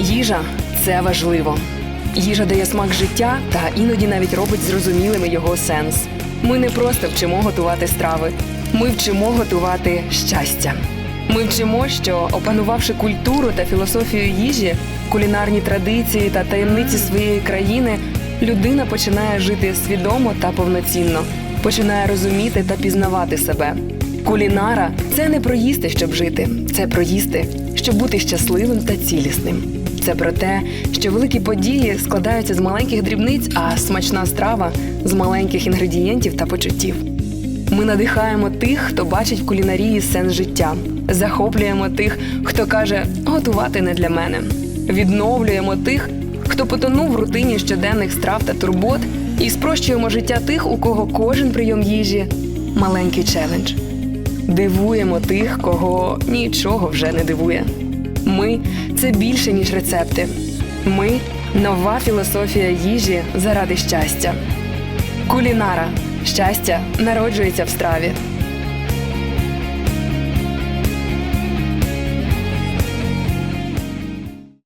Їжа це важливо. Їжа дає смак життя та іноді навіть робить зрозумілими його сенс. Ми не просто вчимо готувати страви, ми вчимо готувати щастя. Ми вчимо, що опанувавши культуру та філософію їжі, кулінарні традиції та таємниці своєї країни, людина починає жити свідомо та повноцінно, починає розуміти та пізнавати себе. Кулінара це не про їсти, щоб жити, це про їсти, щоб бути щасливим та цілісним. Це про те, що великі події складаються з маленьких дрібниць, а смачна страва з маленьких інгредієнтів та почуттів. Ми надихаємо тих, хто бачить в кулінарії сенс життя, захоплюємо тих, хто каже готувати не для мене, відновлюємо тих, хто потонув в рутині щоденних страв та турбот, і спрощуємо життя тих, у кого кожен прийом їжі маленький челендж. Дивуємо тих, кого нічого вже не дивує. Ми це більше ніж рецепти. Ми нова філософія їжі заради щастя. Кулінара. Щастя народжується в страві.